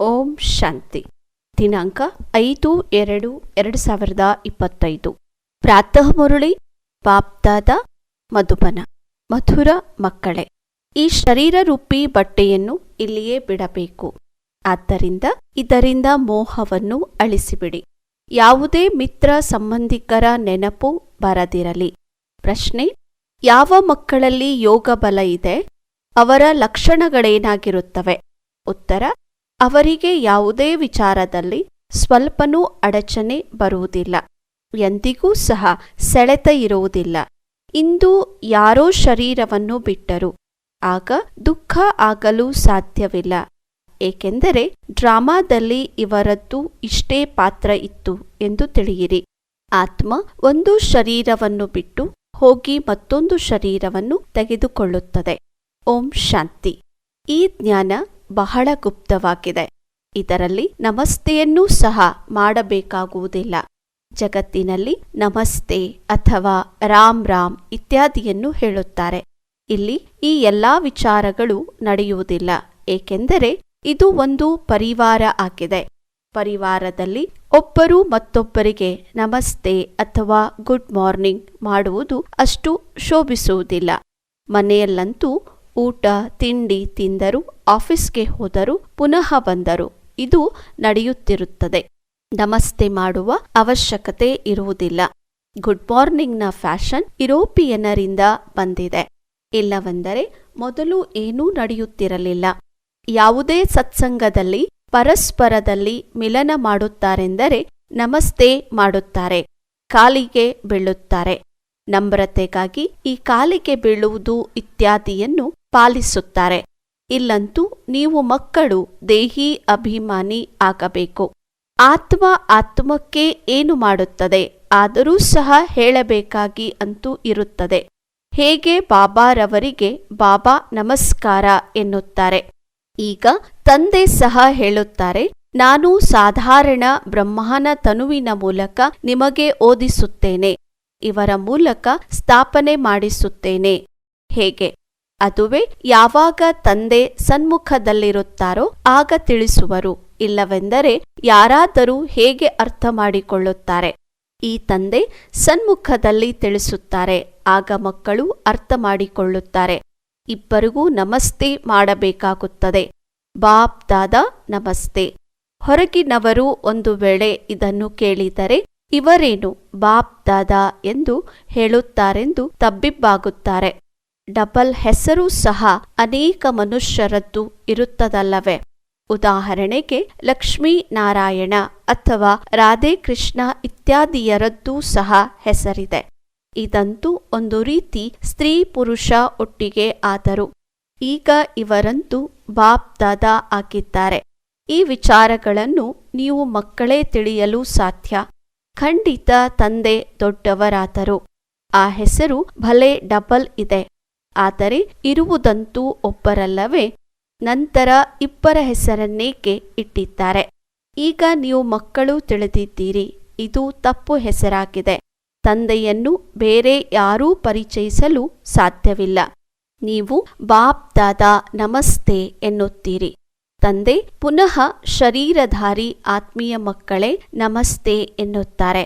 ಓಂ ಶಾಂತಿ. ದಿನಾಂಕ ಐದು ಎರಡು ಎರಡು ಸಾವಿರದ ಇಪ್ಪತ್ತೈದು. ಪ್ರಾತಃ ಮುರುಳಿ, ಬಾಪ್ದಾದ ಮಧುಬನ, ಮಧುರ ಮಕ್ಕಳೇ. ಈ ಶರೀರ ರೂಪಿ ಬಟ್ಟೆಯನ್ನು ಇಲ್ಲಿಯೇ ಬಿಡಬೇಕು. ಆದ್ದರಿಂದ ಇದರಿಂದ ಮೋಹವನ್ನು ಅಳಿಸಿಬಿಡಿ. ಯಾವುದೇ ಮಿತ್ರ ಸಂಬಂಧಿಕರ ನೆನಪು ಬರದಿರಲಿ. ಪ್ರಶ್ನೆ, ಯಾವ ಮಕ್ಕಳಲ್ಲಿ ಯೋಗ ಬಲ ಇದೆ? ಅವರ ಲಕ್ಷಣಗಳೇನಾಗಿರುತ್ತವೆ? ಉತ್ತರ ಅವರಿಗೆ ಯಾವುದೇ ವಿಚಾರದಲ್ಲಿ ಸ್ವಲ್ಪನೂ ಅಡಚಣೆ ಬರುವುದಿಲ್ಲ. ಎಂದಿಗೂ ಸಹ ಸೆಳೆತ ಇರುವುದಿಲ್ಲ. ಇಂದು ಯಾರೋ ಶರೀರವನ್ನು ಬಿಟ್ಟರು. ಆಗ ದುಃಖ ಆಗಲು ಸಾಧ್ಯವಿಲ್ಲ. ಏಕೆಂದರೆ ಡ್ರಾಮಾದಲ್ಲಿ ಇವರದ್ದು ಇಷ್ಟೇ ಪಾತ್ರ ಇತ್ತು ಎಂದು ತಿಳಿಯಿರಿ. ಆತ್ಮ ಒಂದು ಶರೀರವನ್ನು ಬಿಟ್ಟು ಹೋಗಿ ಮತ್ತೊಂದು ಶರೀರವನ್ನು ತೆಗೆದುಕೊಳ್ಳುತ್ತದೆ. ಓಂ ಶಾಂತಿ. ಈ ಜ್ಞಾನ ಬಹಳ ಗುಪ್ತವಾಗಿದೆ. ಇದರಲ್ಲಿ ನಮಸ್ತೆಯನ್ನೂ ಸಹ ಮಾಡಬೇಕಾಗುವುದಿಲ್ಲ. ಜಗತ್ತಿನಲ್ಲಿ ನಮಸ್ತೆ ಅಥವಾ ರಾಮ್ ರಾಮ್ ಇತ್ಯಾದಿಯನ್ನು ಹೇಳುತ್ತಾರೆ. ಇಲ್ಲಿ ಈ ಎಲ್ಲಾ ವಿಚಾರಗಳು ನಡೆಯುವುದಿಲ್ಲ. ಏಕೆಂದರೆ ಇದು ಒಂದು ಪರಿವಾರ ಆಗಿದೆ. ಪರಿವಾರದಲ್ಲಿ ಒಬ್ಬರು ಮತ್ತೊಬ್ಬರಿಗೆ ನಮಸ್ತೆ ಅಥವಾ ಗುಡ್ ಮಾರ್ನಿಂಗ್ ಮಾಡುವುದು ಅಷ್ಟು ಶೋಭಿಸುವುದಿಲ್ಲ. ಮನೆಯಲ್ಲಂತೂ ಊಟ, ತಿಂಡಿ ತಿಂದರು, ಆಫೀಸ್ಗೆ ಹೋದರು ಪುನಃ ಬಂದರು ಇದು ನಡೆಯುತ್ತಿರುತ್ತದೆ. ನಮಸ್ತೆ ಮಾಡುವ ಅವಶ್ಯಕತೆ ಇರುವುದಿಲ್ಲ. ಗುಡ್ ಮಾರ್ನಿಂಗ್ನ ಫ್ಯಾಷನ್ ಯುರೋಪಿಯನ್ನರಿಂದ ಬಂದಿದೆ. ಇಲ್ಲವೆಂದರೆ ಮೊದಲು ಏನೂ ನಡೆಯುತ್ತಿರಲಿಲ್ಲ. ಯಾವುದೇ ಸತ್ಸಂಗದಲ್ಲಿ, ಪರಸ್ಪರದಲ್ಲಿ ಮಿಲನ ಮಾಡುತ್ತಾರೆಂದರೆ ನಮಸ್ತೆ ಮಾಡುತ್ತಾರೆ, ಕಾಲಿಗೆ ಬೀಳುತ್ತಾರೆ. ನಮ್ರತೆಗಾಗಿ ಈ ಕಾಲಿಗೆ ಬೀಳುವುದು ಇತ್ಯಾದಿಯನ್ನು ಪಾಲಿಸುತ್ತಾರೆ. ಇಲ್ಲಂತೂ ನೀವು ಮಕ್ಕಳು ದೇಹಿ ಅಭಿಮಾನಿ ಆಗಬೇಕು. ಆತ್ಮ ಆತ್ಮಕ್ಕೆ ಏನು ಮಾಡುತ್ತದೆ ಆದರೂ ಸಹ ಹೇಳಬೇಕಾಗಿ ಅಂತೂ ಇರುತ್ತದೆ. ಹೇಗೆ ಬಾಬಾರವರಿಗೆ ಬಾಬಾ ನಮಸ್ಕಾರ ಎನ್ನುತ್ತಾರೆ. ಈಗ ತಂದೆ ಸಹ ಹೇಳುತ್ತಾರೆ, ನಾನು ಸಾಧಾರಣ ಬ್ರಹ್ಮನ ತನುವಿನ ಮೂಲಕ ನಿಮಗೆ ಓದಿಸುತ್ತೇನೆ. ಇವರ ಮೂಲಕ ಸ್ಥಾಪನೆ ಮಾಡಿಸುತ್ತೇನೆ. ಹೇಗೆ? ಅದುವೇ ಯಾವಾಗ ತಂದೆ ಸನ್ಮುಖದಲ್ಲಿರುತ್ತಾರೋ ಆಗ ತಿಳಿಸುವರು. ಇಲ್ಲವೆಂದರೆ ಯಾರಾದರೂ ಹೇಗೆ ಅರ್ಥ ಮಾಡಿಕೊಳ್ಳುತ್ತಾರೆ? ಈ ತಂದೆ ಸನ್ಮುಖದಲ್ಲಿ ತಿಳಿಸುತ್ತಾರೆ, ಆಗ ಮಕ್ಕಳು ಅರ್ಥ ಮಾಡಿಕೊಳ್ಳುತ್ತಾರೆ. ಇಬ್ಬರಿಗೂ ನಮಸ್ತೆ ಮಾಡಬೇಕಾಗುತ್ತದೆ. ಬಾಪ್ ದಾದಾ, ನಮಸ್ತೆ. ಹೊರಗಿನವರು ಒಂದು ವೇಳೆ ಇದನ್ನು ಕೇಳಿದರೆ, ಇವರೇನು ಬಾಪ್ ದಾದಾ ಎಂದು ಹೇಳುತ್ತಾರೆಂದು ತಬ್ಬಿಬ್ಬಾಗುತ್ತಾರೆ. ಡಬಲ್ ಹೆಸರು ಸಹ ಅನೇಕ ಮನುಷ್ಯರದ್ದು ಇರುತ್ತದಲ್ಲವೇ? ಉದಾಹರಣೆಗೆ ಲಕ್ಷ್ಮೀ ನಾರಾಯಣ ಅಥವಾ ರಾಧೇಕೃಷ್ಣ ಇತ್ಯಾದಿಯರದ್ದೂ ಸಹ ಹೆಸರಿದೆ. ಇದಂತೂ ಒಂದು ರೀತಿ ಸ್ತ್ರೀ ಪುರುಷ ಒಟ್ಟಿಗೆ ಆದರು. ಈಗ ಇವರಂತೂ ಬಾಪ್ ದಾದಾ ಆಗಿದ್ದಾರೆ. ಈ ವಿಚಾರಗಳನ್ನು ನೀವು ಮಕ್ಕಳೇ ತಿಳಿಯಲು ಸಾಧ್ಯ. ಖಂಡಿತ ತಂದೆ ದೊಡ್ಡವರಾದರು. ಆ ಹೆಸರು ಭಲೆ ಡಬಲ್ ಇದೆ. ಆದರೆ ಇರುವುದಂತೂ ಒಬ್ಬರಲ್ಲವೇ? ನಂತರ ಇಬ್ಬರ ಹೆಸರನ್ನೇಕೆ ಇಟ್ಟಿದ್ದಾರೆ? ಈಗ ನೀವು ಮಕ್ಕಳು ತಿಳಿದಿದ್ದೀರಿ, ಇದು ತಪ್ಪು ಹೆಸರಾಗಿದೆ. ತಂದೆಯನ್ನು ಬೇರೆ ಯಾರೂ ಪರಿಚಯಿಸಲು ಸಾಧ್ಯವಿಲ್ಲ. ನೀವು ಬಾಪ್ ದಾದಾ ನಮಸ್ತೆ ಎನ್ನುತ್ತೀರಿ. ತಂದೆ ಪುನಃ ಶರೀರಧಾರಿ ಆತ್ಮೀಯ ಮಕ್ಕಳೇ ನಮಸ್ತೆ ಎನ್ನುತ್ತಾರೆ.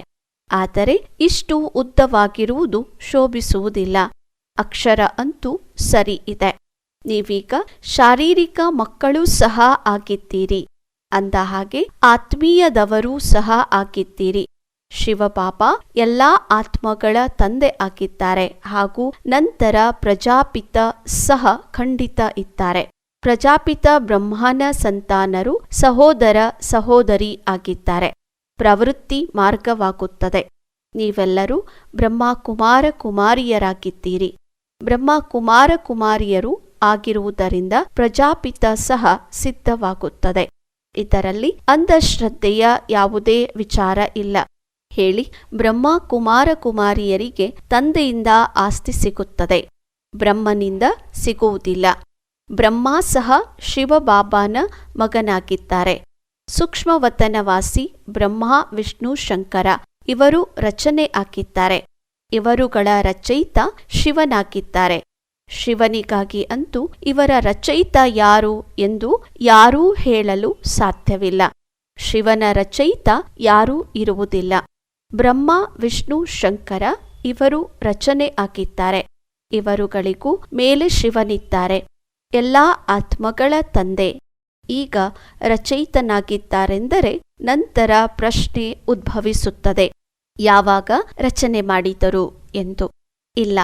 ಆದರೆ ಇಷ್ಟು ಉದ್ದವಾಗಿರುವುದು ಶೋಭಿಸುವುದಿಲ್ಲ. ಅಕ್ಷರ ಅಂತೂ ಸರಿ ಇದೆ. ನೀವೀಗ ಶಾರೀರಿಕ ಮಕ್ಕಳು ಸಹ ಆಗಿದ್ದೀರಿ. ಅಂದ ಹಾಗೆ ಆತ್ಮೀಯದವರೂ ಸಹ ಆಗಿದ್ದೀರಿ. ಶಿವಬಾಬಾ ಎಲ್ಲಾ ಆತ್ಮಗಳ ತಂದೆ ಆಗಿದ್ದಾರೆ ಹಾಗೂ ನಂತರ ಪ್ರಜಾಪಿತ ಸಹ ಖಂಡಿತ ಇದ್ದಾರೆ. ಪ್ರಜಾಪಿತ ಬ್ರಹ್ಮನ ಸಂತಾನರು ಸಹೋದರ ಸಹೋದರಿ ಆಗಿದ್ದಾರೆ. ಪ್ರವೃತ್ತಿ ಮಾರ್ಗವಾಗುತ್ತದೆ. ನೀವೆಲ್ಲರೂ ಬ್ರಹ್ಮ ಕುಮಾರ ಕುಮಾರಿಯರಾಗಿದ್ದೀರಿ. ಬ್ರಹ್ಮ ಕುಮಾರ ಕುಮಾರಿಯರು ಆಗಿರುವುದರಿಂದ ಪ್ರಜಾಪಿತ ಸಹ ಸಿದ್ಧವಾಗುತ್ತದೆ. ಇದರಲ್ಲಿ ಅಂಧಶ್ರದ್ಧೆಯ ಯಾವುದೇ ವಿಚಾರ ಇಲ್ಲ. ಹೇಳಿ ಬ್ರಹ್ಮ ಕುಮಾರ ಕುಮಾರಿಯರಿಗೆ ತಂದೆಯಿಂದ ಆಸ್ತಿ ಸಿಗುತ್ತದೆ. ಬ್ರಹ್ಮನಿಂದ ಸಿಗುವುದಿಲ್ಲ. ಬ್ರಹ್ಮ ಸಹ ಶಿವಬಾಬಾನ ಮಗನಾಗಿದ್ದಾರೆ. ಸೂಕ್ಷ್ಮವತನವಾಸಿ ಬ್ರಹ್ಮ, ವಿಷ್ಣು, ಶಂಕರ ಇವರು ರಚನೆ ಹಾಕಿದ್ದಾರೆ ಇವರುಗಳ ರಚಯಿತ ಶಿವನಾಗಿದ್ದಾರೆ. ಶಿವನಿಗಾಗಿ ಅಂತೂ ಇವರ ರಚಯಿತ ಯಾರು ಎಂದು ಯಾರೂ ಹೇಳಲು ಸಾಧ್ಯವಿಲ್ಲ. ಶಿವನ ರಚಯಿತ ಯಾರೂ ಇರುವುದಿಲ್ಲ. ಬ್ರಹ್ಮ, ವಿಷ್ಣು, ಶಂಕರ ಇವರು ರಚನೆ ಆಗಿದ್ದಾರೆ. ಇವರುಗಳಿಗೂ ಮೇಲೆ ಶಿವನಿದ್ದಾರೆ. ಎಲ್ಲ ಆತ್ಮಗಳ ತಂದೆ. ಈಗ ರಚಯಿತನಾಗಿದ್ದಾರೆಂದರೆ ನಂತರ ಪ್ರಶ್ನೆ ಉದ್ಭವಿಸುತ್ತದೆ. ಯಾವಾಗ ರಚನೆ ಮಾಡಿದರು ಎಂದು. ಇಲ್ಲ,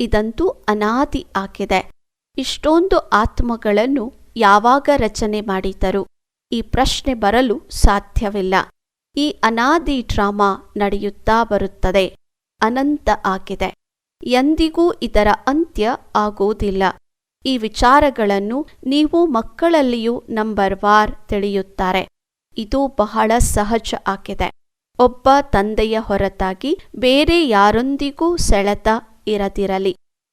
ಇದಂತೂ ಅನಾದಿ ಆಗಿದೆ. ಇಷ್ಟೊಂದು ಆತ್ಮಗಳನ್ನು ಯಾವಾಗ ರಚನೆ ಮಾಡಿದರು ಈ ಪ್ರಶ್ನೆ ಬರಲು ಸಾಧ್ಯವಿಲ್ಲ. ಈ ಅನಾದಿ ಡ್ರಾಮಾ ನಡೆಯುತ್ತಾ ಬರುತ್ತದೆ. ಅನಂತ ಆಗಿದೆ. ಎಂದಿಗೂ ಇದರ ಅಂತ್ಯ ಆಗುವುದಿಲ್ಲ. ಈ ವಿಚಾರಗಳನ್ನು ನೀವು ಮಕ್ಕಳಲ್ಲಿಯೂ ನಂಬರ್ ವಾರ್ ತಿಳಿಯುತ್ತಾರೆ. ಇದು ಬಹಳ ಸಹಜ ಆಗಿದೆ. ಒಬ್ಬ ತಂದೆಯ ಹೊರತಾಗಿ ಬೇರೆ ಯಾರೊಂದಿಗೂ ಸೆಳೆತ ಇರದಿರಲಿ,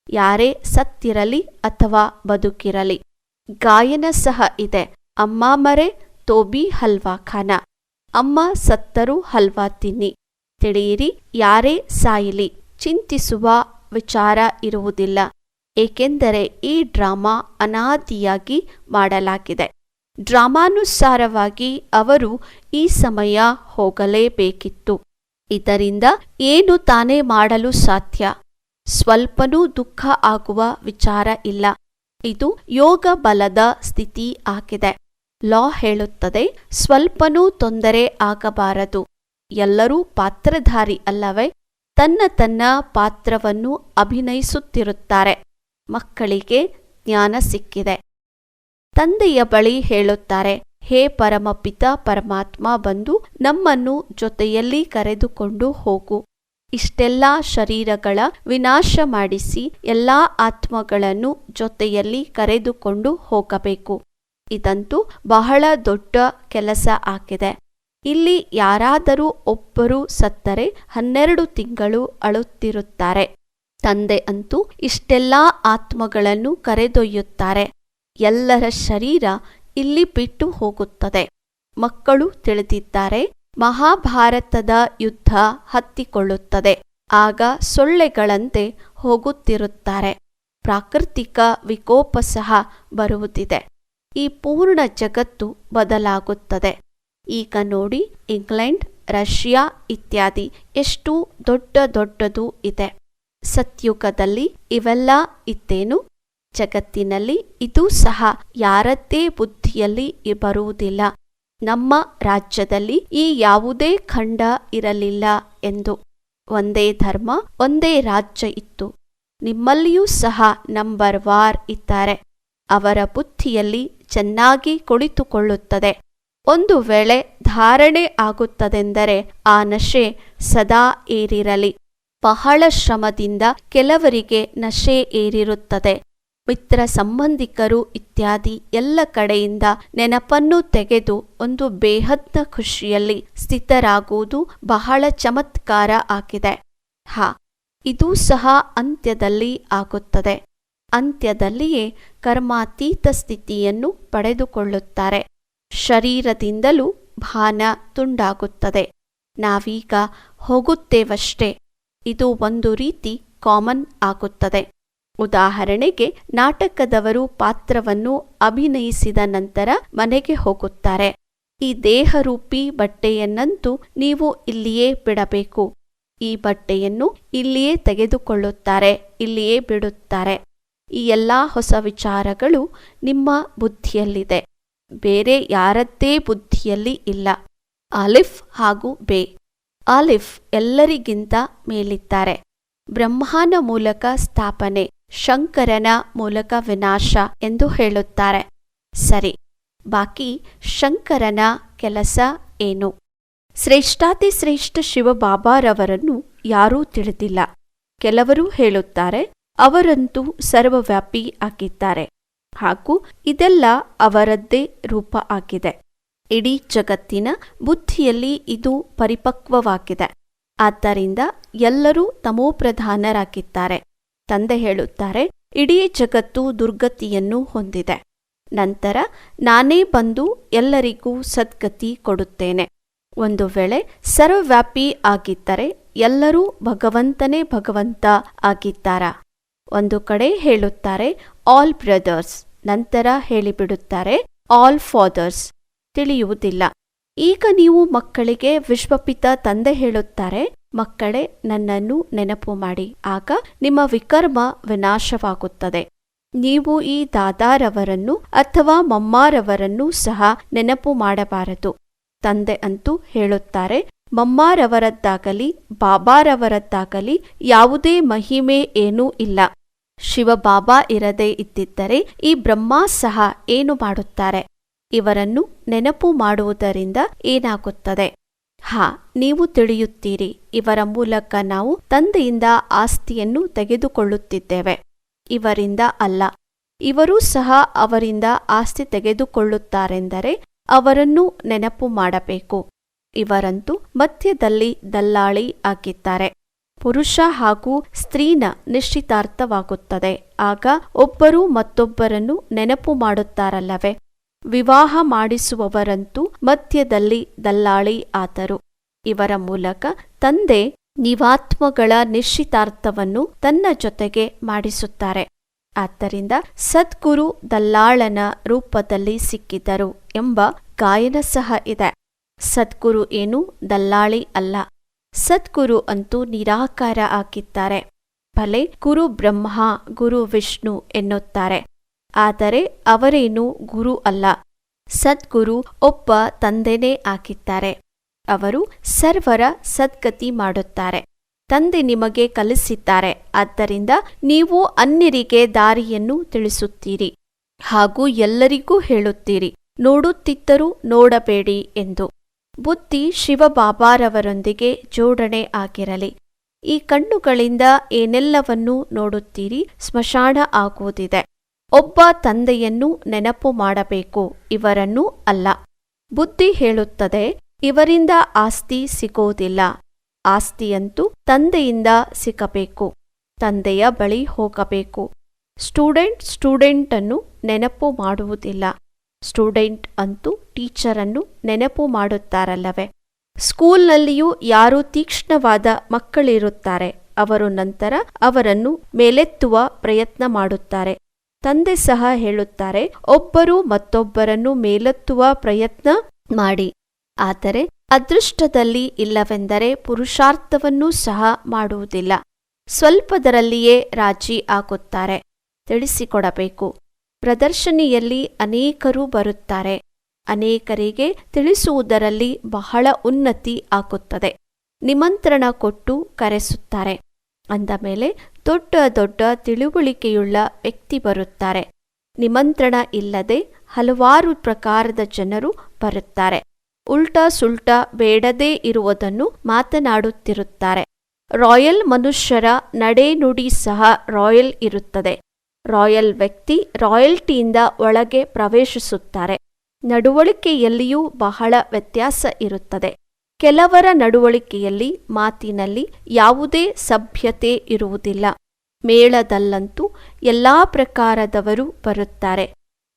ಯಾರೇ ಸತ್ತಿರಲಿ ಅಥವಾ ಬದುಕಿರಲಿ. ಗಾಯನ ಸಹ ಇದೆ. ಅಮ್ಮ ಮರೆ, ತೋಬಿ ಹಲ್ವಾ ಖಾನ. ಅಮ್ಮ ಸತ್ತರೂ ಹಲ್ವಾ ತಿನ್ನಿ. ತಿಳಿಯಿರಿ, ಯಾರೇ ಸಾಯಿಲಿ, ಚಿಂತಿಸುವ ವಿಚಾರ ಇರುವುದಿಲ್ಲ. ಏಕೆಂದರೆ ಈ ಡ್ರಾಮಾ ಅನಾದಿಯಾಗಿ ಮಾಡಲಾಗಿದೆ. ಡ್ರಾಮಾನುಸಾರವಾಗಿ ಅವರು ಈ ಸಮಯ ಹೋಗಲೇಬೇಕಿತ್ತು. ಇದರಿಂದ ಏನು ತಾನೇ ಮಾಡಲು ಸಾಧ್ಯ? ಸ್ವಲ್ಪನೂ ದುಃಖ ಆಗುವ ವಿಚಾರ ಇಲ್ಲ. ಇದು ಯೋಗ ಬಲದ ಸ್ಥಿತಿ ಆಗಿದೆ. ಲಾ ಹೇಳುತ್ತದೆ, ಸ್ವಲ್ಪನೂ ತೊಂದರೆ ಆಗಬಾರದು. ಎಲ್ಲರೂ ಪಾತ್ರಧಾರಿ ಅಲ್ಲವೇ? ತನ್ನ ತನ್ನ ಪಾತ್ರವನ್ನು ಅಭಿನಯಿಸುತ್ತಿರುತ್ತಾರೆ. ಮಕ್ಕಳಿಗೆ ಜ್ಞಾನ ಸಿಕ್ಕಿದೆ. ತಂದೆಯ ಬಳಿ ಹೇಳುತ್ತಾರೆ, ಹೇ ಪರಮಪಿತ, ಪರಮಾತ್ಮ, ಬಂದು ನಮ್ಮನ್ನು ಜೊತೆಯಲ್ಲಿ ಕರೆದುಕೊಂಡು ಹೋಗು. ಇಷ್ಟೆಲ್ಲ ಶರೀರಗಳ ವಿನಾಶ ಮಾಡಿಸಿ ಎಲ್ಲಾ ಆತ್ಮಗಳನ್ನು ಜೊತೆಯಲ್ಲಿ ಕರೆದುಕೊಂಡು ಹೋಗಬೇಕು. ಇದಂತೂ ಬಹಳ ದೊಡ್ಡ ಕೆಲಸ ಆಗಿದೆ. ಇಲ್ಲಿ ಯಾರಾದರೂ ಒಬ್ಬರು ಸತ್ತರೆ ಹನ್ನೆರಡು ತಿಂಗಳು ಅಳುತ್ತಿರುತ್ತಾರೆ. ತಂದೆ ಅಂತೂ ಇಷ್ಟೆಲ್ಲಾ ಆತ್ಮಗಳನ್ನು ಕರೆದೊಯ್ಯುತ್ತಾರೆ. ಎಲ್ಲರ ಶರೀರ ಇಲ್ಲಿ ಬಿಟ್ಟು ಹೋಗುತ್ತದೆ. ಮಕ್ಕಳು ತಿಳಿದಿದ್ದಾರೆ, ಮಹಾಭಾರತದ ಯುದ್ಧ ಹತ್ತಿಕೊಳ್ಳುತ್ತದೆ. ಆಗ ಸೊಳ್ಳೆಗಳಂತೆ ಹೋಗುತ್ತಿರುತ್ತಾರೆ. ಪ್ರಾಕೃತಿಕ ವಿಕೋಪ ಸಹ ಬರುವುದಿದೆ. ಈ ಪೂರ್ಣ ಜಗತ್ತು ಬದಲಾಗುತ್ತದೆ. ಈಗ ನೋಡಿ, ಇಂಗ್ಲೆಂಡ್, ರಷ್ಯಾ ಇತ್ಯಾದಿ ಎಷ್ಟು ದೊಡ್ಡ ದೊಡ್ಡದು ಇದೆ. ಸತ್ಯುಗದಲ್ಲಿ ಇವೆಲ್ಲ ಇತ್ತೇನು? ಜಗತ್ತಿನಲ್ಲಿ ಇದು ಸಹ ಯಾರದ್ದೇ ಬುದ್ಧಿಯಲ್ಲಿ ಬರುವುದಿಲ್ಲ. ನಮ್ಮ ರಾಜ್ಯದಲ್ಲಿ ಈ ಯಾವುದೇ ಖಂಡ ಇರಲಿಲ್ಲ ಎಂದು. ಒಂದೇ ಧರ್ಮ, ಒಂದೇ ರಾಜ್ಯ ಇತ್ತು. ನಿಮ್ಮಲ್ಲಿಯೂ ಸಹ ನಂಬರ್ ವಾರ್ ಇದ್ದಾರೆ. ಅವರ ಬುದ್ಧಿಯಲ್ಲಿ ಚೆನ್ನಾಗಿ ಕುಳಿತುಕೊಳ್ಳುತ್ತದೆ. ಒಂದು ವೇಳೆ ಧಾರಣೆ ಆಗುತ್ತದೆಂದರೆ ಆ ನಶೆ ಸದಾ ಏರಿರಲಿ. ಬಹಳ ಶ್ರಮದಿಂದ ಕೆಲವರಿಗೆ ನಶೆ ಏರಿರುತ್ತದೆ. ಮಿತ್ರ ಸಂಬಂಧಿಕರು ಇತ್ಯಾದಿ ಎಲ್ಲ ಕಡೆಯಿಂದ ನೆನಪನ್ನು ತೆಗೆದು ಒಂದು ಬೇಹದ್ದ ಖುಷಿಯಲ್ಲಿ ಸ್ಥಿತರಾಗುವುದು ಬಹಳ ಚಮತ್ಕಾರ ಆಗಿದೆ. ಹ, ಇದು ಸಹ ಅಂತ್ಯದಲ್ಲಿ ಆಗುತ್ತದೆ. ಅಂತ್ಯದಲ್ಲಿಯೇ ಕರ್ಮಾತೀತ ಸ್ಥಿತಿಯನ್ನು ಪಡೆದುಕೊಳ್ಳುತ್ತಾರೆ. ಶರೀರದಿಂದಲೂ ಭಾನ ತುಂಡಾಗುತ್ತದೆ. ನಾವೀಗ ಹೋಗುತ್ತೇವಷ್ಟೇ. ಇದು ಒಂದು ರೀತಿ ಕಾಮನ್ ಆಗುತ್ತದೆ. ಉದಾಹರಣೆಗೆ ನಾಟಕದವರು ಪಾತ್ರವನ್ನು ಅಭಿನಯಿಸಿದ ನಂತರ ಮನೆಗೆ ಹೋಗುತ್ತಾರೆ. ಈ ದೇಹರೂಪಿ ಬಟ್ಟೆಯನ್ನಂತೂ ನೀವು ಇಲ್ಲಿಯೇ ಬಿಡಬೇಕು. ಈ ಬಟ್ಟೆಯನ್ನು ಇಲ್ಲಿಯೇ ತೆಗೆದುಕೊಳ್ಳುತ್ತಾರೆ, ಇಲ್ಲಿಯೇ ಬಿಡುತ್ತಾರೆ. ಈ ಎಲ್ಲ ಹೊಸ ವಿಚಾರಗಳು ನಿಮ್ಮ ಬುದ್ಧಿಯಲ್ಲಿದೆ. ಬೇರೆ ಯಾರದ್ದೇ ಬುದ್ಧಿಯಲ್ಲಿ ಇಲ್ಲ. ಆಲಿಫ್ ಹಾಗೂ ಬೇ. ಆಲಿಫ್ ಎಲ್ಲರಿಗಿಂತ ಮೇಲಿದ್ದಾರೆ. ಬ್ರಹ್ಮಾನ ಮೂಲಕ ಸ್ಥಾಪನೆ. ಶಂಕರನ ಮೂಲಕ ವಿನಾಶ ಎಂದು ಹೇಳುತ್ತಾರೆ. ಸರಿ, ಬಾಕಿ ಶಂಕರನ ಕೆಲಸ ಏನು? ಶ್ರೇಷ್ಠಾತಿ ಶ್ರೇಷ್ಠ ಶಿವಬಾಬಾರವರನ್ನು ಯಾರೂ ತಿಳಿದಿಲ್ಲ. ಕೆಲವರು ಹೇಳುತ್ತಾರೆ, ಅವರಂತೂ ಸರ್ವವ್ಯಾಪಿ ಆಗಿದ್ದಾರೆ. ಹಾಗೂ ಇದೆಲ್ಲ ಅವರದ್ದೇ ರೂಪ ಆಗಿದೆ. ಇಡೀ ಜಗತ್ತಿನ ಬುದ್ಧಿಯಲ್ಲಿ ಇದು ಪರಿಪಕ್ವವಾಗಿದೆ. ಆದ್ದರಿಂದ ಎಲ್ಲರೂ ತಮೋಪ್ರಧಾನರಾಗಿದ್ದಾರೆ. ತಂದೆ ಹೇಳುತ್ತಾರೆ, ಇಡೀ ಜಗತ್ತು ದುರ್ಗತಿಯನ್ನು ಹೊಂದಿದೆ. ನಂತರ ನಾನೇ ಬಂದು ಎಲ್ಲರಿಗೂ ಸದ್ಗತಿ ಕೊಡುತ್ತೇನೆ. ಒಂದು ವೇಳೆ ಸರ್ವವ್ಯಾಪಿ ಆಗಿದ್ದರೆ ಎಲ್ಲರೂ ಭಗವಂತನೇ ಭಗವಂತ ಆಗಿದ್ದಾರಾ? ಒಂದು ಕಡೆ ಹೇಳುತ್ತಾರೆ ಆಲ್ ಬ್ರದರ್ಸ್ ನಂತರ ಹೇಳಿಬಿಡುತ್ತಾರೆ ಆಲ್ ಫಾದರ್ಸ್ ತಿಳಿಯುವುದಿಲ್ಲ. ಈಗ ನೀವು ಮಕ್ಕಳಿಗೆ ವಿಶ್ವಪಿತ ತಂದೆ ಹೇಳುತ್ತಾರೆ ಮಕ್ಕಳೇ, ನನ್ನನ್ನು ನೆನಪು ಮಾಡಿ. ಆಗ ನಿಮ್ಮ ವಿಕರ್ಮ ವಿನಾಶವಾಗುತ್ತದೆ. ನೀವು ಈ ದಾದಾರವರನ್ನು ಅಥವಾ ಮಮ್ಮಾರವರನ್ನು ಸಹ ನೆನಪು ಮಾಡಬಾರದು. ತಂದೆ ಅಂತೂ ಹೇಳುತ್ತಾರೆ, ಮಮ್ಮಾರವರದ್ದಾಗಲಿ, ಬಾಬಾರವರದ್ದಾಗಲಿ ಯಾವುದೇ ಮಹಿಮೆ ಏನೂ ಇಲ್ಲ. ಶಿವಬಾಬಾ ಇರದೇ ಇದ್ದಿದ್ದರೆ ಈ ಬ್ರಹ್ಮ ಸಹ ಏನು ಮಾಡುತ್ತಾರೆ? ಇವರನ್ನು ನೆನಪು ಮಾಡುವುದರಿಂದ ಏನಾಗುತ್ತದೆ? ಹಾ, ನೀವು ತಿಳಿಯುತ್ತೀರಿ. ಇವರ ಮೂಲಕ ನಾವು ತಂದೆಯಿಂದ ಆಸ್ತಿಯನ್ನು ತೆಗೆದುಕೊಳ್ಳುತ್ತಿದ್ದೇವೆ. ಇವರಿಂದ ಅಲ್ಲ. ಇವರೂ ಸಹ ಅವರಿಂದ ಆಸ್ತಿ ತೆಗೆದುಕೊಳ್ಳುತ್ತಾರೆಂದರೆ ಅವರನ್ನು ನೆನಪು ಮಾಡಬೇಕು. ಇವರಂತೂ ಮಧ್ಯದಲ್ಲಿ ದಲ್ಲಾಳಿ ಆಗಿದ್ದಾರೆ. ಪುರುಷ ಹಾಗೂ ಸ್ತ್ರೀನ ನಿಶ್ಚಿತಾರ್ಥವಾಗುತ್ತದೆ. ಆಗ ಒಬ್ಬರು ಮತ್ತೊಬ್ಬರನ್ನು ನೆನಪು ಮಾಡುತ್ತಾರಲ್ಲವೇ? ವಿವಾಹ ಮಾಡಿಸುವವರಂತೂ ಮಧ್ಯದಲ್ಲಿ ದಲ್ಲಾಳಿ ಆದರು ಇವರ ಮೂಲಕ ತಂದೆ ನಿವಾತ್ಮಗಳ ನಿಶ್ಚಿತಾರ್ಥವನ್ನು ತನ್ನ ಜೊತೆಗೆ ಮಾಡಿಸುತ್ತಾರೆ. ಆದ್ದರಿಂದ ಸದ್ಗುರು ದಲ್ಲಾಳನ ರೂಪದಲ್ಲಿ ಸಿಕ್ಕಿದರು ಎಂಬ ಗಾಯನ ಸಹ ಇದೆ. ಸದ್ಗುರು ಏನು ದಲ್ಲಾಳಿ ಅಲ್ಲ. ಸದ್ಗುರು ಅಂತೂ ನಿರಾಕಾರ ಹಾಕಿದ್ದಾರೆ. ಭಲೆ ಗುರು ಬ್ರಹ್ಮ, ಗುರು ವಿಷ್ಣು ಎನ್ನುತ್ತಾರೆ. ಆದರೆ ಅವರೇನು ಗುರು ಅಲ್ಲ. ಸದ್ಗುರು ಒಬ್ಬ ತಂದೆನೇ ಆಗಿದ್ದಾರೆ. ಅವರು ಸರ್ವರ ಸದ್ಗತಿ ಮಾಡುತ್ತಾರೆ. ತಂದೆ ನಿಮಗೆ ಕಲಿಸಿದ್ದಾರೆ. ಆದ್ದರಿಂದ ನೀವು ಅನ್ಯರಿಗೆ ದಾರಿಯನ್ನು ತಿಳಿಸುತ್ತೀರಿ. ಹಾಗೂ ಎಲ್ಲರಿಗೂ ಹೇಳುತ್ತೀರಿ, ನೋಡುತ್ತಿದ್ದರೂ ನೋಡಬೇಡಿ ಎಂದು. ಬುದ್ಧಿ ಶಿವಬಾಬಾರವರೊಂದಿಗೆ ಜೋಡಣೆ ಆಗಿರಲಿ. ಈ ಕಣ್ಣುಗಳಿಂದ ಏನೆಲ್ಲವನ್ನೂ ನೋಡುತ್ತೀರಿ, ಸ್ಮಶಾನ ಆಗುವುದಿದೆ. ಒಬ್ಬ ತಂದೆಯನ್ನು ನೆನಪು ಮಾಡಬೇಕು, ಇವರನ್ನು ಅಲ್ಲ. ಬುದ್ಧಿ ಹೇಳುತ್ತದೆ, ಇವರಿಂದ ಆಸ್ತಿ ಸಿಗೋದಿಲ್ಲ. ಆಸ್ತಿಯಂತೂ ತಂದೆಯಿಂದ ಸಿಗಬೇಕು, ತಂದೆಯ ಬಳಿ ಹೋಗಬೇಕು. ಸ್ಟೂಡೆಂಟ್ ಸ್ಟೂಡೆಂಟನ್ನು ನೆನಪು ಮಾಡುವುದಿಲ್ಲ. ಸ್ಟೂಡೆಂಟ್ ಅಂತೂ ಟೀಚರನ್ನು ನೆನಪು ಮಾಡುತ್ತಾರಲ್ಲವೇ. ಸ್ಕೂಲ್ನಲ್ಲಿಯೂ ಯಾರು ತೀಕ್ಷ್ಣವಾದ ಮಕ್ಕಳಿರುತ್ತಾರೆ. ಅವರು ನಂತರ ಅವರನ್ನು ಮೇಲೆತ್ತುವ ಪ್ರಯತ್ನ ಮಾಡುತ್ತಾರೆ. ತಂದೆ ಸಹ ಹೇಳುತ್ತಾರೆ, ಒಬ್ಬರು ಮತ್ತೊಬ್ಬರನ್ನು ಮೇಲೆತ್ತುವ ಪ್ರಯತ್ನ ಮಾಡಿ. ಆದರೆ ಅದೃಷ್ಟದಲ್ಲಿ ಇಲ್ಲವೆಂದರೆ ಪುರುಷಾರ್ಥವನ್ನೂ ಸಹ ಮಾಡುವುದಿಲ್ಲ. ಸ್ವಲ್ಪದರಲ್ಲಿಯೇ ರಾಜಿ ಆಗುತ್ತಾರೆ. ತಿಳಿಸಿಕೊಡಬೇಕು. ಪ್ರದರ್ಶನಿಯಲ್ಲಿ ಅನೇಕರು ಬರುತ್ತಾರೆ. ಅನೇಕರಿಗೆ ತಿಳಿಸುವುದರಲ್ಲಿ ಬಹಳ ಉನ್ನತಿ ಆಗುತ್ತದೆ. ನಿಮಂತ್ರಣ ಕೊಟ್ಟು ಕರೆಸುತ್ತಾರೆ. ಅಂದ ಮೇಲೆ ದೊಡ್ಡ ದೊಡ್ಡ ತಿಳುವಳಿಕೆಯುಳ್ಳ ವ್ಯಕ್ತಿ ಬರುತ್ತಾರೆ. ನಿಮಂತ್ರಣ ಇಲ್ಲದೆ ಹಲವಾರು ಪ್ರಕಾರದ ಜನರು ಬರುತ್ತಾರೆ. ಉಲ್ಟಾ ಸುಲ್ಟಾ ಬೇಡದೇ ಇರುವುದನ್ನು ಮಾತನಾಡುತ್ತಿರುತ್ತಾರೆ. ರಾಯಲ್ ಮನುಷ್ಯರ ನಡೆನುಡಿ ಸಹ ರಾಯಲ್ ಇರುತ್ತದೆ. ರಾಯಲ್ ವ್ಯಕ್ತಿ ರಾಯಲ್ಟಿಯಿಂದ ಒಳಗೆ ಪ್ರವೇಶಿಸುತ್ತಾರೆ. ನಡವಳಿಕೆಯಲ್ಲಿಯೂ ಬಹಳ ವ್ಯತ್ಯಾಸ ಇರುತ್ತದೆ. ಕೆಲವರ ನಡವಳಿಕೆಯಲ್ಲಿ ಮಾತಿನಲ್ಲಿ ಯಾವುದೇ ಸಭ್ಯತೆ ಇರುವುದಿಲ್ಲ. ಮೇಳದಲ್ಲಂತೂ ಎಲ್ಲಾ ಪ್ರಕಾರದವರು ಬರುತ್ತಾರೆ.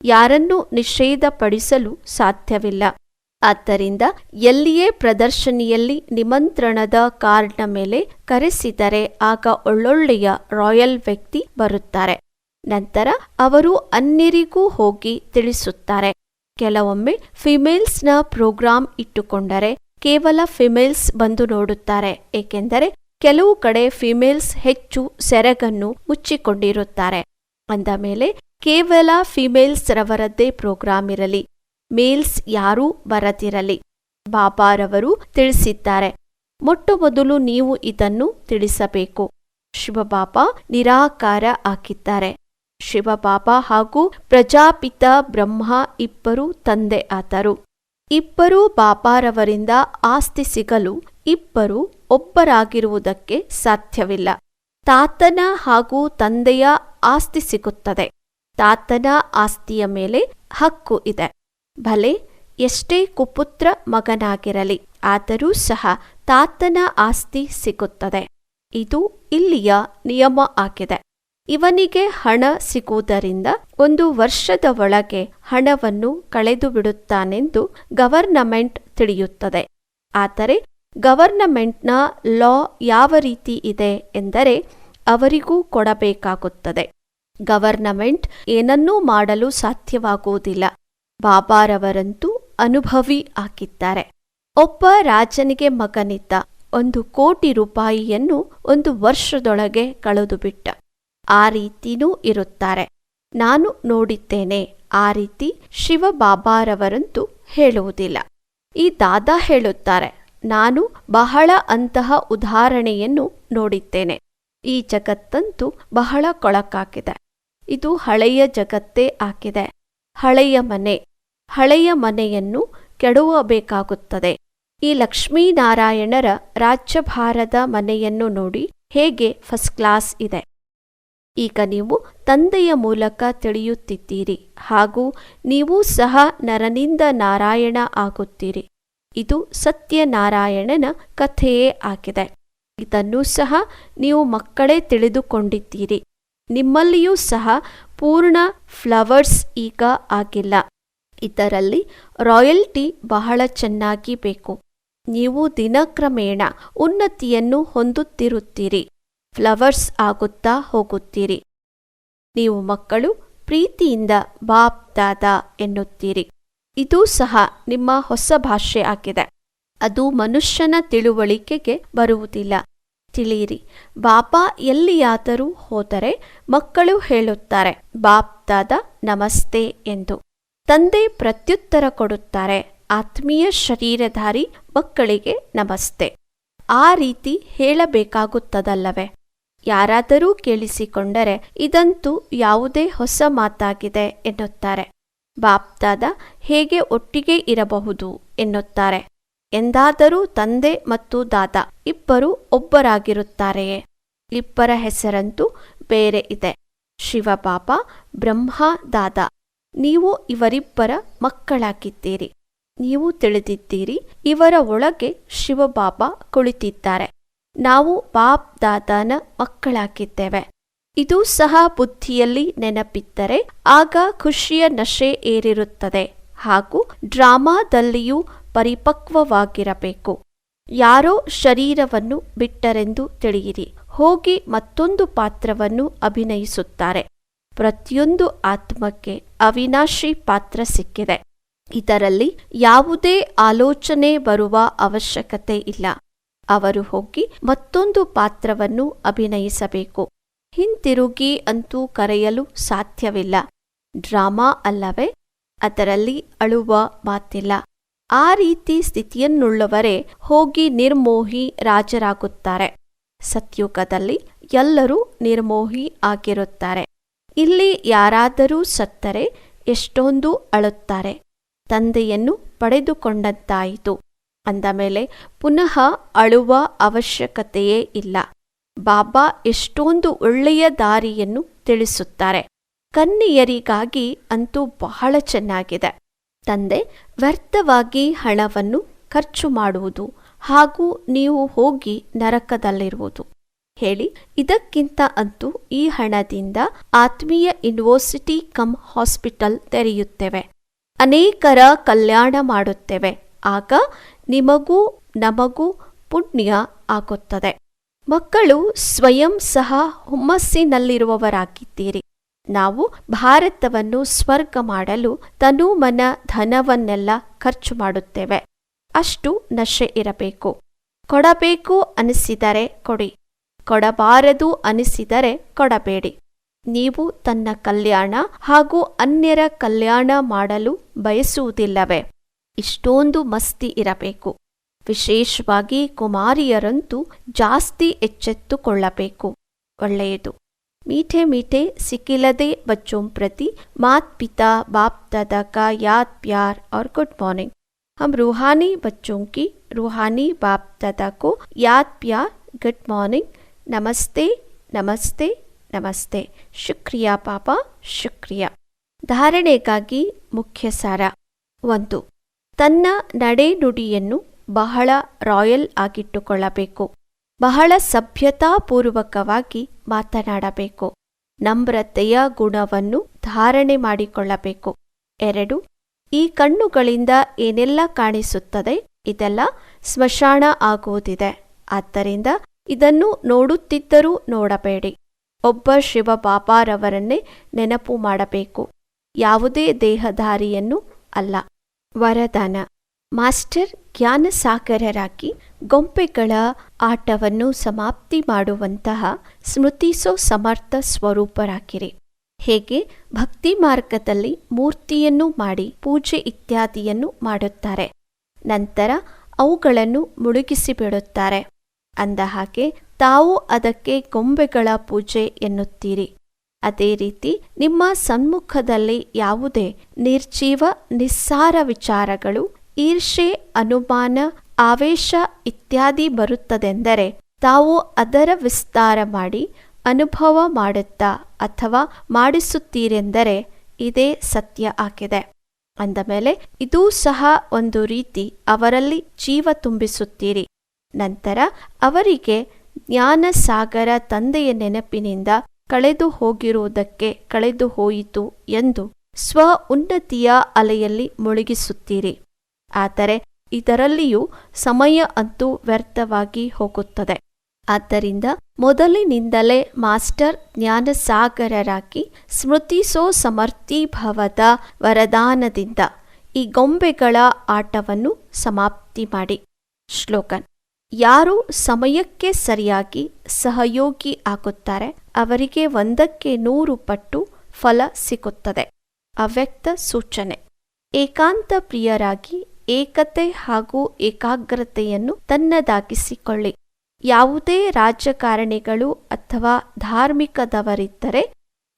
ಯಾರನ್ನೂ ನಿಷೇಧಪಡಿಸಲು ಸಾಧ್ಯವಿಲ್ಲ. ಆದ್ದರಿಂದ ಎಲ್ಲಿಯೇ ಪ್ರದರ್ಶನಿಯಲ್ಲಿ ನಿಮಂತ್ರಣದ ಕಾರ್ಡ್ನ ಮೇಲೆ ಕರೆಸಿದರೆ ಆಗ ಒಳ್ಳೊಳ್ಳೆಯ ರಾಯಲ್ ವ್ಯಕ್ತಿ ಬರುತ್ತಾರೆ. ನಂತರ ಅವರು ಅನ್ಯರಿಗೂ ಹೋಗಿ ತಿಳಿಸುತ್ತಾರೆ. ಕೆಲವೊಮ್ಮೆ ಫಿಮೇಲ್ಸ್ನ ಪ್ರೋಗ್ರಾಂ ಇಟ್ಟುಕೊಂಡರೆ ಕೇವಲ ಫಿಮೇಲ್ಸ್ ಬಂದು ನೋಡುತ್ತಾರೆ, ಏಕೆಂದರೆ ಕೆಲವು ಕಡೆ ಫಿಮೇಲ್ಸ್ ಹೆಚ್ಚು ಸೆರಗನ್ನು ಮುಚ್ಚಿಕೊಂಡಿರುತ್ತಾರೆ. ಅಂದ ಮೇಲೆ, ಕೇವಲ ಫಿಮೇಲ್ಸ್ ರವರದ್ದೇ ಪ್ರೋಗ್ರಾಂ ಇರಲಿ, ಮೇಲ್ಸ್ ಯಾರೂ ಬರದಿರಲಿ ಬಾಬಾರವರು ತಿಳಿಸಿದ್ದಾರೆ. ಮೊಟ್ಟ ಮೊದಲು ನೀವು ಇದನ್ನು ತಿಳಿಸಬೇಕು. ಶಿವಬಾಬಾ ನಿರಾಕಾರ ಹಾಕಿದ್ದಾರೆ. ಶಿವಬಾಬಾ ಹಾಗೂ ಪ್ರಜಾಪಿತ ಬ್ರಹ್ಮ ಇಬ್ಬರು ತಂದೆ ಆತರು. ಇಬ್ಬರೂ ಬಾಬಾರವರಿಂದ ಆಸ್ತಿ ಸಿಗಲು ಇಬ್ಬರು ಒಬ್ಬರಾಗಿರುವುದಕ್ಕೆ ಸಾಧ್ಯವಿಲ್ಲ. ತಾತನ ಹಾಗೂ ತಂದೆಯ ಆಸ್ತಿ ಸಿಗುತ್ತದೆ. ತಾತನ ಆಸ್ತಿಯ ಮೇಲೆ ಹಕ್ಕು ಇದೆ. ಭಲೆ, ಎಷ್ಟೇ ಕುಪುತ್ರ ಮಗನಾಗಿರಲಿ, ಆದರೂ ಸಹ ತಾತನ ಆಸ್ತಿ ಸಿಗುತ್ತದೆ. ಇದು ಇಲ್ಲಿಯ ನಿಯಮ ಆಗಿದೆ. ಇವನಿಗೆ ಹಣ ಸಿಗುವುದರಿಂದ ಒಂದು ವರ್ಷದ ಒಳಗೆ ಹಣವನ್ನು ಕಳೆದು ಬಿಡುತ್ತಾನೆಂದು ಗವರ್ನಮೆಂಟ್ ತಿಳಿಯುತ್ತದೆ. ಆದರೆ ಗವರ್ನಮೆಂಟ್ನ ಲಾ ಯಾವ ರೀತಿ ಇದೆ ಎಂದರೆ ಅವರಿಗೂ ಕೊಡಬೇಕಾಗುತ್ತದೆ. ಗವರ್ನಮೆಂಟ್ ಏನನ್ನೂ ಮಾಡಲು ಸಾಧ್ಯವಾಗುವುದಿಲ್ಲ. ಬಾಬಾರವರಂತೂ ಅನುಭವಿ ಆಗಿದ್ದಾರೆ. ಒಬ್ಬ ರಾಜನಿಗೆ ಮಗನಿದ್ದ ಒಂದು ಕೋಟಿ ರೂಪಾಯಿಯನ್ನು ಒಂದು ವರ್ಷದೊಳಗೆ ಕಳೆದು ಬಿಟ್ಟ ಆ ರೀತಿನೂ ಇರುತ್ತಾರೆ. ನಾನು ನೋಡಿದ್ದೇನೆ, ಆ ರೀತಿ ಶಿವಬಾಬಾರವರಂತೂ ಹೇಳುವುದಿಲ್ಲ. ಈ ದಾದಾ ಹೇಳುತ್ತಾರೆ, ನಾನು ಬಹಳ ಅಂತಹ ಉದಾಹರಣೆಯನ್ನು ನೋಡಿದ್ದೇನೆ. ಈ ಜಗತ್ತಂತೂ ಬಹಳ ಕೊಳಕಾಗಿದೆ. ಇದು ಹಳೆಯ ಜಗತ್ತೇ ಆಗಿದೆ. ಹಳೆಯ ಮನೆ, ಹಳೆಯ ಮನೆಯನ್ನು ಕೆಡುವಬೇಕಾಗುತ್ತದೆ. ಈ ಲಕ್ಷ್ಮೀನಾರಾಯಣರ ರಾಜ್ಯಭಾರದ ಮನೆಯನ್ನು ನೋಡಿ ಹೇಗೆ ಫಸ್ಟ್ ಕ್ಲಾಸ್ ಇದೆ. ಈಗ ನೀವು ತಂದೆಯ ಮೂಲಕ ತಿಳಿಯುತ್ತಿದ್ದೀರಿ, ಹಾಗೂ ನೀವು ಸಹ ನರನಿಂದ ನಾರಾಯಣ ಆಗುತ್ತೀರಿ. ಇದು ಸತ್ಯನಾರಾಯಣನ ಕಥೆಯೇ ಆಗಿದೆ. ಇದನ್ನು ಸಹ ನೀವು ಮಕ್ಕಳೇ ತಿಳಿದುಕೊಂಡಿದ್ದೀರಿ. ನಿಮ್ಮಲ್ಲಿಯೂ ಸಹ ಪೂರ್ಣ ಫ್ಲವರ್ಸ್ ಈಗ ಆಗಿಲ್ಲ. ಇದರಲ್ಲಿ ರಾಯಲ್ಟಿ ಬಹಳ ಚೆನ್ನಾಗಿ ಬೇಕು. ನೀವು ದಿನಕ್ರಮೇಣ ಉನ್ನತಿಯನ್ನು ಹೊಂದುತ್ತಿರುತ್ತೀರಿ. ಫ್ಲವರ್ಸ್ ಆಗುತ್ತಾ ಹೋಗುತ್ತೀರಿ. ನೀವು ಮಕ್ಕಳು ಪ್ರೀತಿಯಿಂದ ಬಾಪ್ ದಾದಾ ಎನ್ನುತ್ತೀರಿ. ಇದೂ ಸಹ ನಿಮ್ಮ ಹೊಸ ಭಾಷೆ ಆಗಿದೆ. ಅದು ಮನುಷ್ಯನ ತಿಳುವಳಿಕೆಗೆ ಬರುವುದಿಲ್ಲ. ತಿಳಿಯಿರಿ, ಬಾಪ ಎಲ್ಲಿಯಾದರೂ ಹೋದರೆ ಮಕ್ಕಳು ಹೇಳುತ್ತಾರೆ, ಬಾಪ್ ದಾದಾ, ನಮಸ್ತೆ ಎಂದು. ತಂದೆ ಪ್ರತ್ಯುತ್ತರ ಕೊಡುತ್ತಾರೆ, ಆತ್ಮೀಯ ಶರೀರಧಾರಿ ಮಕ್ಕಳಿಗೆ ನಮಸ್ತೆ ಆ ರೀತಿ ಹೇಳಬೇಕಾಗುತ್ತದಲ್ಲವೇ? ಯಾರಾದರೂ ಕೇಳಿಸಿಕೊಂಡರೆ ಇದಂತೂ ಯಾವುದೇ ಹೊಸ ಮಾತಾಗಿದೆ ಎನ್ನುತ್ತಾರೆ. ಬಾಪ್ದಾದ ಹೇಗೆ ಒಟ್ಟಿಗೆ ಇರಬಹುದು ಎನ್ನುತ್ತಾರೆ. ಎಂದಾದರೂ ತಂದೆ ಮತ್ತು ದಾದ ಇಬ್ಬರು ಒಬ್ಬರಾಗಿರುತ್ತಾರೆಯೇ? ಇಬ್ಬರ ಹೆಸರಂತೂ ಬೇರೆ ಇದೆ. ಶಿವಬಾಬಾ ಬ್ರಹ್ಮ, ದಾದ, ನೀವು ಇವರಿಬ್ಬರ ಮಕ್ಕಳಾಗಿದ್ದೀರಿ. ನೀವು ತಿಳಿದಿದ್ದೀರಿ, ಇವರ ಒಳಗೆ ಶಿವಬಾಬಾ ಕುಳಿತಿದ್ದಾರೆ. ನಾವು ಬಾಪ್ ದಾದಾನ ಮಕ್ಕಳಾಗಿದ್ದೇವೆ. ಇದು ಸಹ ಬುದ್ಧಿಯಲ್ಲಿ ನೆನಪಿದ್ದರೆ ಆಗ ಖುಷಿಯ ನಶೆ ಏರಿರುತ್ತದೆ ಹಾಗೂ ಡ್ರಾಮಾದಲ್ಲಿಯೂ ಪರಿಪಕ್ವವಾಗಿರಬೇಕು. ಯಾರೋ ಶರೀರವನ್ನು ಬಿಟ್ಟರೆಂದು ತಿಳಿಯಿರಿ. ಹೋಗಿ ಮತ್ತೊಂದು ಪಾತ್ರವನ್ನು ಅಭಿನಯಿಸುತ್ತಾರೆ. ಪ್ರತಿಯೊಂದು ಆತ್ಮಕ್ಕೆ ಅವಿನಾಶಿ ಪಾತ್ರ ಸಿಕ್ಕಿದೆ. ಇದರಲ್ಲಿ ಯಾವುದೇ ಆಲೋಚನೆ ಬರುವ ಅವಶ್ಯಕತೆ ಇಲ್ಲ. ಅವರು ಹೋಗಿ ಮತ್ತೊಂದು ಪಾತ್ರವನ್ನು ಅಭಿನಯಿಸಬೇಕು. ಹಿಂತಿರುಗಿ ಅಂತೂ ಕರೆಯಲು ಸಾಧ್ಯವಿಲ್ಲ. ಡ್ರಾಮಾ ಅಲ್ಲವೇ? ಅದರಲ್ಲಿ ಅಳುವ ಮಾತಿಲ್ಲ. ಆ ರೀತಿ ಸ್ಥಿತಿಯನ್ನುಳ್ಳವರೇ ಹೋಗಿ ನಿರ್ಮೋಹಿ ರಾಜರಾಗುತ್ತಾರೆ. ಸತ್ಯುಗದಲ್ಲಿ ಎಲ್ಲರೂ ನಿರ್ಮೋಹಿ ಆಗಿರುತ್ತಾರೆ. ಇಲ್ಲಿ ಯಾರಾದರೂ ಸತ್ತರೆ ಎಷ್ಟೊಂದು ಅಳುತ್ತಾರೆ. ತಂದೆಯನ್ನು ಪಡೆದುಕೊಂಡಂತಾಯಿತು ಅಂದ ಮೇಲೆ ಪುನಃ ಅಳುವ ಅವಶ್ಯಕತೆಯೇ ಇಲ್ಲ. ಬಾಬಾ ಎಷ್ಟೊಂದು ಒಳ್ಳೆಯ ದಾರಿಯನ್ನು ತಿಳಿಸುತ್ತಾರೆ. ಕನ್ನಿಯರಿಗಾಗಿ ಅಂತೂ ಬಹಳ ಚೆನ್ನಾಗಿದೆ. ತಂದೆ ವ್ಯರ್ಥವಾಗಿ ಹಣವನ್ನು ಖರ್ಚು ಮಾಡುವುದು ಹಾಗೂ ನೀವು ಹೋಗಿ ನರಕದಲ್ಲಿರುವುದು. ಹೇಳಿ, ಇದಕ್ಕಿಂತ ಅಂತೂ ಈ ಹಣದಿಂದ ಆತ್ಮೀಯ ಯೂನಿವರ್ಸಿಟಿ ಕಮ್ ಹಾಸ್ಪಿಟಲ್ ತೆರೆಯುತ್ತೇವೆ. ಅನೇಕರ ಕಲ್ಯಾಣ ಮಾಡುತ್ತೇವೆ. ಆಗ ನಿಮಗೂ ನಮಗೂ ಪುಣ್ಯ ಆಗುತ್ತದೆ. ಮಕ್ಕಳು ಸ್ವಯಂ ಸಹ ಹುಮ್ಮಸ್ಸಿನಲ್ಲಿರುವವರಾಗಿದ್ದೀರಿ. ನಾವು ಭಾರತವನ್ನು ಸ್ವರ್ಗ ಮಾಡಲು ತನು ಮನ ಧನವನ್ನೆಲ್ಲ ಖರ್ಚು ಮಾಡುತ್ತೇವೆ. ಅಷ್ಟು ನಶೆ ಇರಬೇಕು. ಕೊಡಬೇಕು ಅನಿಸಿದರೆ ಕೊಡಿ. ಕೊಡಬಾರದು ಅನಿಸಿದರೆ ಕೊಡಬೇಡಿ. ನೀವು ತನ್ನ ಕಲ್ಯಾಣ ಹಾಗೂ ಅನ್ಯರ ಕಲ್ಯಾಣ ಮಾಡಲು ಬಯಸುವುದಿಲ್ಲವೇ? ಇಷ್ಟೊಂದು ಮಸ್ತಿ ಇರಬೇಕು ವಿಶೇಷವಾಗಿ ಕುಮಾರಿಯರಂತೂ ಜಾಸ್ತಿ ಎಚ್ಚೆತ್ತುಕೊಳ್ಳಬೇಕು ಒಳ್ಳೆಯದು मीठे मीठे सिकिलदे बच्चों प्रति मात पिता बाप दादा का याद प्यार और गुड मॉर्निंग हम रूहानी बच्चों की रूहानी बाप दादा को याद प्यार गुड मॉर्निंग नमस्ते नमस्ते ನಮಸ್ತೆ ಶುಕ್ರಿಯ ಪಾಪ ಶುಕ್ರಿಯ ಧಾರಣೆಗಾಗಿ ಮುಖ್ಯ ಸಾರ ಒಂದು ತನ್ನ ನಡೆನುಡಿಯನ್ನು ಬಹಳ ರಾಯಲ್ ಆಗಿಟ್ಟುಕೊಳ್ಳಬೇಕು. ಬಹಳ ಸಭ್ಯತಾಪೂರ್ವಕವಾಗಿ ಮಾತನಾಡಬೇಕು. ನಮ್ರತೆಯ ಗುಣವನ್ನು ಧಾರಣೆ ಮಾಡಿಕೊಳ್ಳಬೇಕು. ಎರಡು, ಈ ಕಣ್ಣುಗಳಿಂದ ಏನೆಲ್ಲ ಕಾಣಿಸುತ್ತದೆ ಇದೆಲ್ಲ ಸ್ಮಶಾನ ಆಗುವುದಿದೆ. ಆದ್ದರಿಂದ ಇದನ್ನು ನೋಡುತ್ತಿದ್ದರೂ ನೋಡಬೇಡಿ. ಒಬ್ಬ ಶಿವಬಾಬಾರವರನ್ನೇ ನೆನಪು ಮಾಡಬೇಕು. ಯಾವುದೇ ದೇಹಧಾರಿಯನ್ನು ಅಲ್ಲ. ವರದಾನ. ಮಾಸ್ಟರ್ ಜ್ಞಾನಸಾಗರರಾಗಿ ಗೊಂಬೆಗಳ ಆಟವನ್ನು ಸಮಾಪ್ತಿ ಮಾಡುವಂತಹ ಸ್ಮೃತಿಸೋ ಸಮರ್ಥ ಸ್ವರೂಪರಾಗಿರಿ. ಹೇಗೆ? ಭಕ್ತಿ ಮಾರ್ಗದಲ್ಲಿ ಮೂರ್ತಿಯನ್ನು ಮಾಡಿ ಪೂಜೆ ಇತ್ಯಾದಿಯನ್ನು ಮಾಡುತ್ತಾರೆ. ನಂತರ ಅವುಗಳನ್ನು ಮುಳುಗಿಸಿಬಿಡುತ್ತಾರೆ ಅಂದ ಹಾಗೆ ತಾವು ಅದಕ್ಕೆ ಗೊಂಬೆಗಳ ಪೂಜೆ ಎನ್ನುತ್ತೀರಿ. ಅದೇ ರೀತಿ ನಿಮ್ಮ ಸನ್ಮುಖದಲ್ಲಿ ಯಾವುದೇ ನಿರ್ಜೀವ ನಿಸ್ಸಾರ ವಿಚಾರಗಳು ಈರ್ಷೆ ಅನುಮಾನ, ಆವೇಶ ಇತ್ಯಾದಿ ಬರುತ್ತದೆಂದರೆ ತಾವು ಅದರ ವಿಸ್ತಾರ ಮಾಡಿ ಅನುಭವ ಮಾಡುತ್ತಾ ಅಥವಾ ಮಾಡಿಸುತ್ತೀರೆಂದರೆ ಇದೇ ಸತ್ಯ ಆಗಿದೆ. ಅಂದಮೇಲೆ, ಇದೂ ಸಹ ಒಂದು ರೀತಿ ಅವರಲ್ಲಿ ಜೀವ ತುಂಬಿಸುತ್ತೀರಿ. ನಂತರ ಅವರಿಗೆ ಜ್ಞಾನ ಸಾಗರ ತಂದೆಯ ನೆನಪಿನಿಂದ ಕಳೆದು ಹೋಗಿರುವುದಕ್ಕೆ ಕಳೆದು ಹೋಯಿತು ಎಂದು ಸ್ವ ಉನ್ನತಿಯ ಅಲೆಯಲ್ಲಿ ಮುಳುಗಿಸುತ್ತೀರಿ. ಆದರೆ ಇದರಲ್ಲಿಯೂ ಸಮಯ ಅಂತೂ ವ್ಯರ್ಥವಾಗಿ ಹೋಗುತ್ತದೆ. ಆದ್ದರಿಂದ ಮೊದಲಿನಿಂದಲೇ ಮಾಸ್ಟರ್ ಜ್ಞಾನಸಾಗರರಾಗಿ ಸ್ಮೃತಿಸೋ ಸಮರ್ಥೀಭವದ ವರದಾನದಿಂದ ಈ ಗೊಂಬೆಗಳ ಆಟವನ್ನು ಸಮಾಪ್ತಿ ಮಾಡಿ. ಶ್ಲೋಕನ್ ಯಾರು ಸಮಯಕ್ಕೆ ಸರಿಯಾಗಿ ಸಹಯೋಗಿ ಆಗುತ್ತಾರೆ, ಅವರಿಗೆ ಒಂದಕ್ಕೆ ನೂರು ಪಟ್ಟು ಫಲ ಸಿಗುತ್ತದೆ. ಅವ್ಯಕ್ತ ಸೂಚನೆ. ಏಕಾಂತ ಪ್ರಿಯರಾಗಿ ಏಕತೆ ಹಾಗೂ ಏಕಾಗ್ರತೆಯನ್ನು ತನ್ನದಾಗಿಸಿಕೊಳ್ಳಿ. ಯಾವುದೇ ರಾಜಕಾರಣಿಗಳು ಅಥವಾ ಧಾರ್ಮಿಕದವರಿದ್ದರೆ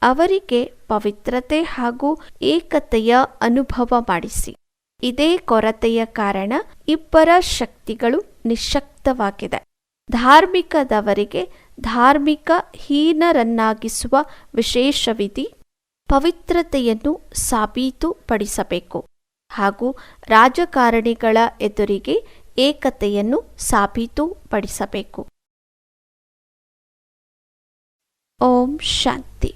ಅವರಿಗೆ ಪವಿತ್ರತೆ ಹಾಗೂ ಏಕತೆಯ ಅನುಭವ ಮಾಡಿಸಿ. ಇದೇ ಕೊರತೆಯ ಕಾರಣ ಇಬ್ಬರ ಶಕ್ತಿಗಳು ನಿಶಕ್ತವಾಗಿದೆ ಧಾರ್ಮಿಕದವರಿಗೆ ಧಾರ್ಮಿಕ ಹೀನರನ್ನಾಗಿಸುವ ವಿಶೇಷ ವಿಧಿ ಪವಿತ್ರತೆಯನ್ನು ಸಾಬೀತುಪಡಿಸಬೇಕು ಹಾಗೂ ರಾಜಕಾರಣಿಗಳ ಎದುರಿಗೆ ಏಕತೆಯನ್ನು ಸಾಬೀತುಪಡಿಸಬೇಕು. ಓಂ ಶಾಂತಿ.